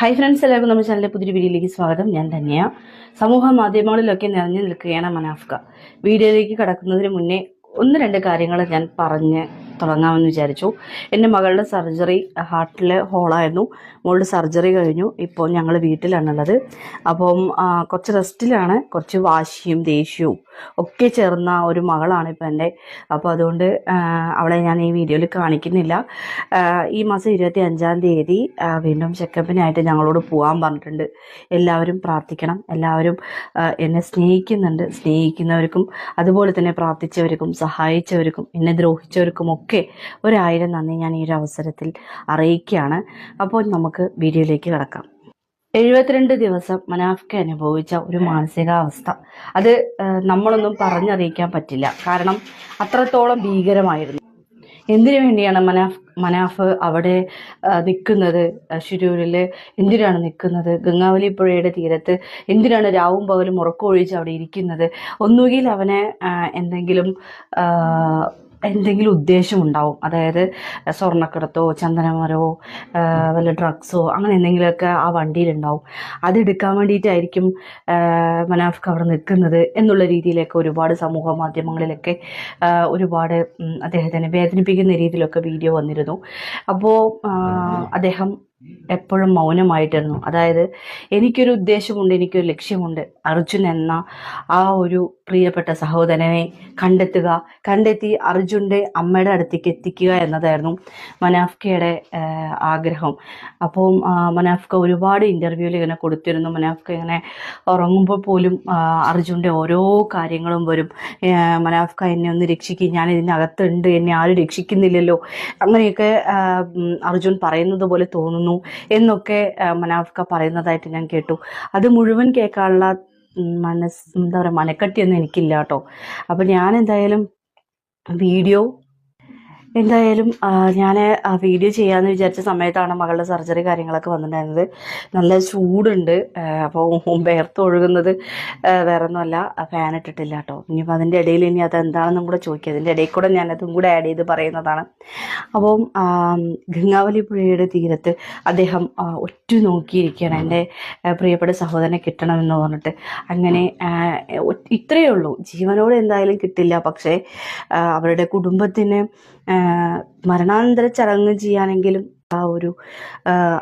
Hi friends എല്ലാവർക്കും നമ്മുടെ ചാനലിലെ പുതിയൊരു വീഡിയോയിലേക്ക് സ്വാഗതം. ഞാൻ തന്നെയാണ് സമൂഹ മാധ്യമങ്ങളിലൊക്കെ നിറഞ്ഞു നിൽക്കുകയാണ് മനാഫ്ക. വീഡിയോയിലേക്ക് കടക്കുന്നതിന് മുന്നേ ഒന്ന് രണ്ട് കാര്യങ്ങൾ ഞാൻ പറഞ്ഞ് തുടങ്ങാമെന്ന് വിചാരിച്ചു. എന്റെ മകളുടെ സർജറി ഹാർട്ടിൽ ഹോളായിരുന്നു മോളുടെ സർജറി കഴിഞ്ഞു. ഇപ്പോൾ ഞങ്ങൾ വീട്ടിലാണുള്ളത്. അപ്പം കുറച്ച് റെസ്റ്റിലാണ് കുറച്ച് വാശിയും ദേഷ്യവും ഒക്കെ ചേർന്ന ഒരു മകളാണ് ഇപ്പം എന്റെ. അപ്പോൾ അതുകൊണ്ട് അവളെ ഞാൻ ഈ വീഡിയോയിൽ കാണിക്കുന്നില്ല. ഈ മാസം ഇരുപത്തി അഞ്ചാം തീയതി വീണ്ടും ചെക്കപ്പിനായിട്ട് ഞങ്ങളോട് പോകാൻ പറഞ്ഞിട്ടുണ്ട്. എല്ലാവരും പ്രാർത്ഥിക്കണം. എല്ലാവരും എന്നെ സ്നേഹിക്കുന്നുണ്ട്. സ്നേഹിക്കുന്നവർക്കും അതുപോലെ തന്നെ പ്രാർത്ഥിച്ചവർക്കും സഹായിച്ചവർക്കും എന്നെ ദ്രോഹിച്ചവർക്കും ഒക്കെ ഒരായിരം നന്ദി ഞാൻ ഈ ഒരു അവസരത്തിൽ അറിയിക്കുകയാണ്. അപ്പോൾ നമുക്ക് വീഡിയോയിലേക്ക് കിടക്കാം. എഴുപത്തിരണ്ട് ദിവസം മനാഫ്ക അനുഭവിച്ച ഒരു മാനസികാവസ്ഥ. അത് നമ്മളൊന്നും പറഞ്ഞറിയിക്കാൻ പറ്റില്ല. കാരണം അത്രത്തോളം ഭീകരമായിരുന്നു. എന്തിനു വേണ്ടിയാണ് മനാഫ് മനാഫ് അവിടെ നിൽക്കുന്നത്? ശിരൂരിൽ എന്തിനാണ് നിൽക്കുന്നത്? ഗംഗാവലി പുഴയുടെ തീരത്ത് എന്തിനാണ് രാവും പകലും ഉറക്കമൊഴിച്ച് അവിടെ ഇരിക്കുന്നത്? ഒന്നുകിൽ അവനെ എന്തെങ്കിലും എന്തെങ്കിലും ഉദ്ദേശമുണ്ടാവും അതായത് സ്വർണക്കടത്തോ ചന്ദനമരമോ ആ, വല്ല ഡ്രഗ്സോ അങ്ങനെ എന്തെങ്കിലുമൊക്കെ ആ വണ്ടിയിലുണ്ടാവും അതെടുക്കാൻ വേണ്ടിയിട്ടായിരിക്കും മനാഫ് മനാഫ്ക്ക് അവിടെ നിൽക്കുന്നത് എന്നുള്ള രീതിയിലൊക്കെ ഒരുപാട് സമൂഹ മാധ്യമങ്ങളിലൊക്കെ ഒരുപാട് അദ്ദേഹത്തിനെ വേദനിപ്പിക്കുന്ന രീതിയിലൊക്കെ വീഡിയോ വന്നിരുന്നു. അപ്പോൾ അദ്ദേഹം എപ്പോഴും മൗനമായിട്ടിരുന്നു. അതായത് എനിക്കൊരു ഉദ്ദേശമുണ്ട് എനിക്കൊരു ലക്ഷ്യമുണ്ട്. അർജുൻ എന്ന ആ ഒരു പ്രിയപ്പെട്ട സഹോദരനെ കണ്ടെത്തുക കണ്ടെത്തി അർജുന്റെ അമ്മയുടെ അടുത്തേക്ക് എത്തിക്കുക എന്നതായിരുന്നു മനാഫ്കയുടെ ആഗ്രഹം. അപ്പം മനാഫ്ക ഒരുപാട് ഇന്റർവ്യൂവിൽ ഇങ്ങനെ കൊടുത്തിരുന്നു. മനാഫ്ക ഇങ്ങനെ ഉറങ്ങുമ്പോൾ പോലും അർജുന്റെ ഓരോ കാര്യങ്ങളും വരും. മനാഫ്ക എന്നെ ഒന്ന് രക്ഷിക്കും ഞാൻ ഇതിനകത്തുണ്ട് എന്നെ ആരും രക്ഷിക്കുന്നില്ലല്ലോ. അങ്ങനെയൊക്കെ അർജുൻ പറയുന്നത് പോലെ തോന്നുന്നു. എന്നൊക്കെ മനാഫ്ക പറയുന്നതായിട്ട് ഞാൻ കേട്ടു. അത് മുഴുവൻ കേൾക്കാനുള്ള മനസ് എന്താ പറയുക മനക്കട്ടിയൊന്നും എനിക്കില്ല കേട്ടോ. അപ്പം ഞാൻ എന്തായാലും വീഡിയോ എന്തായാലും ഞാൻ വീഡിയോ ചെയ്യാമെന്ന് വിചാരിച്ച സമയത്താണ് മകളുടെ സർജറി കാര്യങ്ങളൊക്കെ വന്നിട്ടുണ്ടായിരുന്നത്. നല്ല ചൂടുണ്ട്. അപ്പോൾ വേർത്ത് ഒഴുകുന്നത് വേറെ ഒന്നുമല്ല ഫാൻ ഇട്ടിട്ടില്ല കേട്ടോ. ഇനിയിപ്പോൾ അതിന്റെ ഇടയിൽ ഇനി അത് എന്താണെന്നും കൂടെ ചോദിക്കുക അതിന്റെ ഇടയിൽ കൂടെ ഞാൻ അതും കൂടെ ആഡ് ചെയ്ത് പറയുന്നതാണ്. അപ്പം ഗംഗാവലി പുഴയുടെ തീരത്ത് അദ്ദേഹം ഒറ്റ നോക്കിയിരിക്കുകയാണ്. എന്റെ പ്രിയപ്പെട്ട സഹോദരനെ കിട്ടണമെന്ന് പറഞ്ഞിട്ട്. അങ്ങനെ ഇത്രയേ ഉള്ളൂ. ജീവനോട് എന്തായാലും കിട്ടില്ല. പക്ഷേ അവരുടെ കുടുംബത്തിന് മരണാനന്തര ചടങ്ങ് ചെയ്യാനെങ്കിലും ആ ഒരു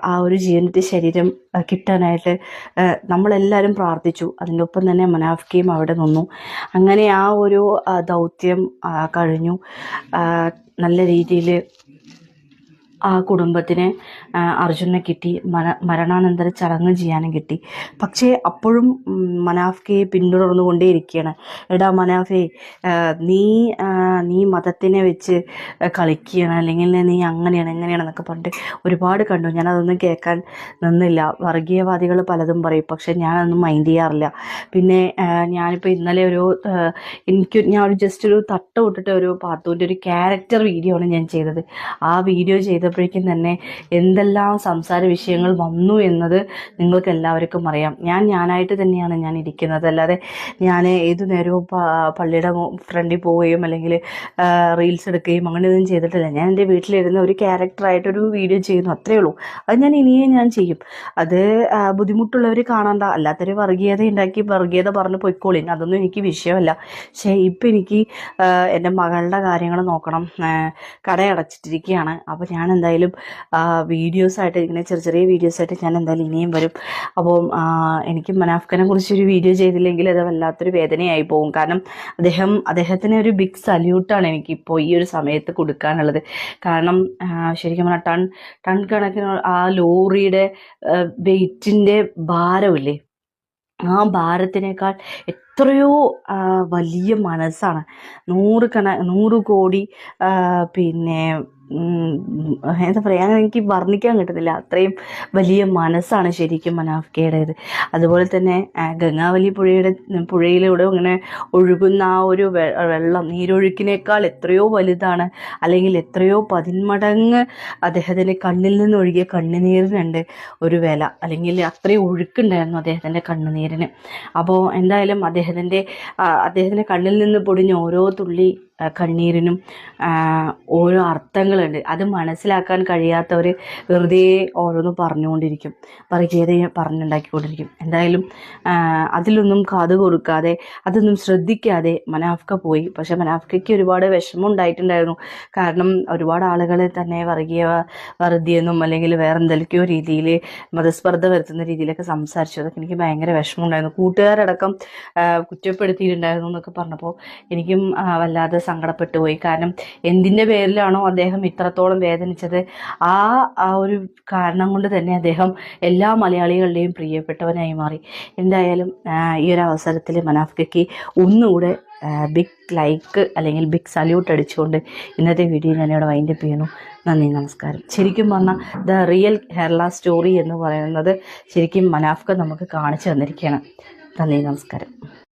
ആ, ഒരു ജീവനത്തെ ശരീരം കിട്ടാനായിട്ട് നമ്മളെല്ലാവരും പ്രാർത്ഥിച്ചു. അതിനൊപ്പം തന്നെ മനാഫ്കയും അവിടെ നിന്നു. അങ്ങനെ ആ ഒരു ദൗത്യം കഴിഞ്ഞു. നല്ല രീതിയിൽ ആ കുടുംബത്തിന് അർജുനെ കിട്ടി. മര മരണാനന്തര ചടങ്ങ് ചെയ്യാനും കിട്ടി. പക്ഷേ അപ്പോഴും മനാഫ്കയെ പിന്തുടർന്നുകൊണ്ടേയിരിക്കുകയാണ് എടാ മനാഫേ നീ നീ മതത്തിനെ വെച്ച് കളിക്കുകയാണ്. അല്ലെങ്കിൽ നീ അങ്ങനെയാണ് എങ്ങനെയാണെന്നൊക്കെ പറഞ്ഞിട്ട് ഒരുപാട് കണ്ടു. ഞാനതൊന്നും കേൾക്കാൻ നിന്നില്ല. വർഗീയവാദികൾ പലതും പറയും. പക്ഷെ ഞാനതൊന്നും മൈൻഡ് ചെയ്യാറില്ല. പിന്നെ ഞാനിപ്പോൾ ഇന്നലെ ഒരു എനിക്ക് ഞാൻ ഒരു ജസ്റ്റ് ഒരു തട്ട് വിട്ടിട്ട് ഒരു പാത്തുവിന്റെ ഒരു ക്യാരക്ടർ വീഡിയോ ആണ് ഞാൻ ചെയ്തത്. ആ വീഡിയോ ചെയ്തപ്പോഴേക്കും തന്നെ എന്തെല്ലാം സംസാര വിഷയങ്ങൾ വന്നു എന്നത് നിങ്ങൾക്ക് എല്ലാവർക്കും അറിയാം. ഞാൻ ഞാനായിട്ട് തന്നെയാണ് ഞാൻ ഇരിക്കുന്നത്. അല്ലാതെ ഞാൻ ഏതു നേരവും പള്ളിയുടെ ഫ്രണ്ടിൽ പോവുകയും അല്ലെങ്കിൽ റീൽസ് എടുക്കുകയും അങ്ങനെ ഒന്നും ചെയ്തിട്ടില്ല. ഞാൻ എന്റെ വീട്ടിലിരുന്ന് ഒരു ക്യാരക്ടറായിട്ടൊരു വീഡിയോ ചെയ്യുന്നു. അത്രയേ ഉള്ളൂ. അത് ഞാൻ ഇനിയേ ഞാൻ ചെയ്യും. അത് ബുദ്ധിമുട്ടുള്ളവർ കാണണ്ട അല്ലാത്തൊരു വർഗീയത ഉണ്ടാക്കി വർഗീയത പറഞ്ഞ് പൊയ്ക്കോളി. അതൊന്നും എനിക്ക് വിഷയമല്ല. പക്ഷേ ഇപ്പം എനിക്ക് എന്റെ മകളുടെ കാര്യങ്ങൾ നോക്കണം. കടയടച്ചിട്ടിരിക്കുകയാണ്. അപ്പോൾ ഞാൻ എന്തായാലും വീഡിയോസായിട്ട് ഇങ്ങനെ ചെറിയ ചെറിയ വീഡിയോസായിട്ട് ഞാൻ എന്തായാലും ഇനിയും വരും. അപ്പോൾ എനിക്ക് മനാഫ്ഖനെ കുറിച്ചൊരു വീഡിയോ ചെയ്തില്ലെങ്കിൽ അത് വല്ലാത്തൊരു വേദനയായി പോകും. കാരണം അദ്ദേഹം അദ്ദേഹത്തിന് ഒരു ബിഗ് സല്യൂട്ടാണ് എനിക്കിപ്പോൾ ഈ ഒരു സമയത്ത് കൊടുക്കാനുള്ളത്. കാരണം ശരിക്കും പറഞ്ഞാൽ ടൺ ടൺ കണക്കിന് ആ ലോറിയുടെ വെയിറ്റിന്റെ ഭാരമില്ലേ? ആ ഭാരത്തിനേക്കാൾ എത്രയോ വലിയ മനസ്സാണ്. നൂറ് കണ നൂറ് കോടി പിന്നെ എന്താ പറയുക അങ്ങനെ എനിക്ക് വർണിക്കാൻ കിട്ടുന്നില്ല അത്രയും വലിയ മനസ്സാണ് ശരിക്കും മനാഫ്കയുടേത്. അതുപോലെ തന്നെ ഗംഗാവലി പുഴയുടെ പുഴയിലൂടെ അങ്ങനെ ഒഴുകുന്ന ആ ഒരു വെള്ളം നീരൊഴുക്കിനേക്കാൾ എത്രയോ വലുതാണ്. അല്ലെങ്കിൽ എത്രയോ പതിന്മടങ്ങ് അദ്ദേഹത്തിന്റെ കണ്ണിൽ നിന്ന് ഒഴുകിയ കണ്ണുനീരിനുണ്ട് ഒരു വില. അല്ലെങ്കിൽ അത്രയും ഒഴുക്കുണ്ടായിരുന്നു അദ്ദേഹത്തിന്റെ കണ്ണുനീരിന്. അപ്പോൾ എന്തായാലും അദ്ദേഹത്തിന്റെ അദ്ദേഹത്തിന്റെ കണ്ണിൽ നിന്ന് പൊടിഞ്ഞ ഓരോ തുള്ളി കണ്ണീരിനും ഓരോ അർത്ഥങ്ങളുണ്ട്. അത് മനസ്സിലാക്കാൻ കഴിയാത്തവർ വെറുതെ ഓരോന്ന് പറഞ്ഞുകൊണ്ടിരിക്കും. വർഗീയത പറഞ്ഞുണ്ടാക്കിക്കൊണ്ടിരിക്കും? എന്തായാലും അതിലൊന്നും കാത് കൊടുക്കാതെ അതൊന്നും ശ്രദ്ധിക്കാതെ മനാഫ്ക പോയി. പക്ഷെ മനാഫ്കയ്ക്ക് ഒരുപാട് വിഷമം ഉണ്ടായിട്ടുണ്ടായിരുന്നു കാരണം ഒരുപാട് ആളുകളെ തന്നെ വർഗീയ വർദ്ധിയെന്നും അല്ലെങ്കിൽ വേറെ എന്തൊക്കെയോ രീതിയിൽ മതസ്പർദ്ധ വരുത്തുന്ന രീതിയിലൊക്കെ സംസാരിച്ചു. അതൊക്കെ എനിക്ക് ഭയങ്കര വിഷമമുണ്ടായിരുന്നു. കൂട്ടുകാരടക്കം കുറ്റപ്പെടുത്തിയിട്ടുണ്ടായിരുന്നു എന്നൊക്കെ പറഞ്ഞപ്പോൾ എനിക്കും വല്ലാതെ സങ്കടപ്പെട്ടു പോയി. കാരണം എന്തിന്റെ പേരിലാണോ അദ്ദേഹം ഇത്രത്തോളം വേദനിച്ചത്? ആ ആ ഒരു കാരണം കൊണ്ട് തന്നെ അദ്ദേഹം എല്ലാ മലയാളികളുടെയും പ്രിയപ്പെട്ടവനായി മാറി. എന്തായാലും ഈ ഒരു അവസരത്തിൽ മനാഫ്കയ്ക്ക് ഒന്നുകൂടെ ബിഗ് ലൈക്ക് അല്ലെങ്കിൽ ബിഗ് സല്യൂട്ട് അടിച്ചുകൊണ്ട് ഇന്നത്തെ വീഡിയോ ഞാൻ ഞാനിവിടെ വൈൻഡപ്പ് ചെയ്യുന്നു. നന്ദി നമസ്കാരം. ശരിക്കും പറഞ്ഞാൽ ദ റിയൽ കേരള സ്റ്റോറി എന്ന് പറയുന്നത് ശരിക്കും മനാഫ്ക നമുക്ക് കാണിച്ചു തന്നിരിക്കുകയാണ്. നന്ദി നമസ്കാരം.